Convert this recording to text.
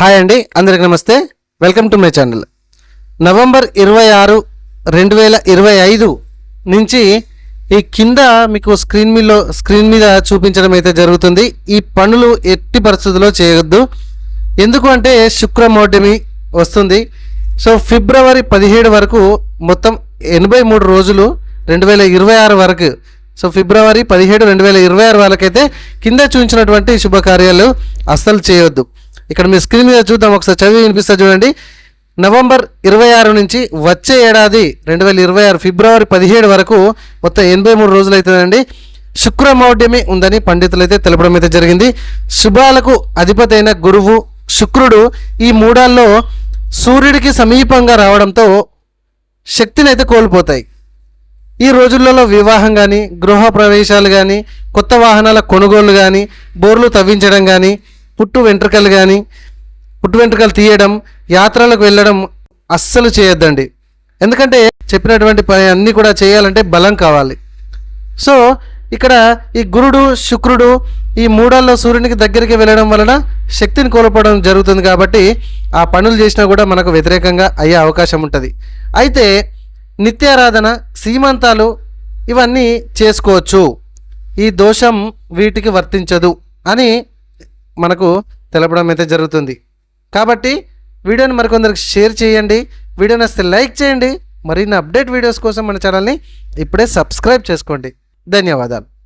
Hi అండి అందరికి నమస్తే. Welcome to my channel November ఇరవై ఆరు రెండు వేల ఇరవై ఐదు నుంచి ఈ కింద మీకు స్క్రీన్ మీలో స్క్రీన్ మీద చూపించడం అయితే జరుగుతుంది. ఈ పనులు ఎట్టి పరిస్థితుల్లో చేయొద్దు. ఎందుకు అంటే శుక్రమోటమి వస్తుంది. సో ఫిబ్రవరి పదిహేడు వరకు మొత్తం ఎనభై మూడు రోజులు రెండు వేల ఇరవై ఆరు వరకు. సో ఫిబ్రవరి పదిహేడు రెండు వేల ఇరవై ఆరు వాళ్ళకైతే కింద చూపించినటువంటి శుభకార్యాలు అస్సలు చేయొద్దు. ఇక్కడ మీ స్క్రీన్ మీద చూద్దాం ఒకసారి చదివి వినిపిస్తా చూడండి. నవంబర్ ఇరవై ఆరు నుంచి వచ్చే ఏడాది రెండు వేల ఇరవై ఆరు ఫిబ్రవరి పదిహేడు వరకు మొత్తం ఎనభై మూడు రోజులు అవుతుందండి శుక్రమౌఢ్యమి ఉందని పండితులు అయితే తెలపడం అయితే జరిగింది. శుభాలకు అధిపతి అయిన గురువు శుక్రుడు ఈ మూడాల్లో సూర్యుడికి సమీపంగా రావడంతో శక్తిని అయితే కోల్పోతాయి. ఈ రోజులలో వివాహం కానీ గృహ ప్రవేశాలు కానీ కొత్త వాహనాల కొనుగోలు కానీ బోర్లు తవ్వించడం కానీ పుట్టు వెంట్రుకలు కానీ పుట్టు వెంట్రుకలు తీయడం యాత్రలకు వెళ్ళడం అస్సలు చేయొద్దండి. ఎందుకంటే చెప్పినటువంటి పని అన్నీ కూడా చేయాలంటే బలం కావాలి. సో ఇక్కడ ఈ గురుడు శుక్రుడు ఈ మూడాల్లో సూర్యునికి దగ్గరికి వెళ్ళడం వలన శక్తిని కోల్పోవడం జరుగుతుంది కాబట్టి ఆ పనులు చేసినా కూడా మనకు వ్యతిరేకంగా అయ్యే అవకాశం ఉంటుంది. అయితే నిత్యారాధన సీమంతాలు ఇవన్నీ చేసుకోవచ్చు. ఈ దోషం వీటికి వర్తించదు అని మనకు తెలపడం అయితే జరుగుతుంది. కాబట్టి వీడియోని మరికొందరికి షేర్ చేయండి. వీడియో వస్తే లైక్ చేయండి. మరిన్ని అప్డేట్ వీడియోస్ కోసం మన ఛానల్ని ఇప్పుడే సబ్స్క్రైబ్ చేసుకోండి. ధన్యవాదాలు.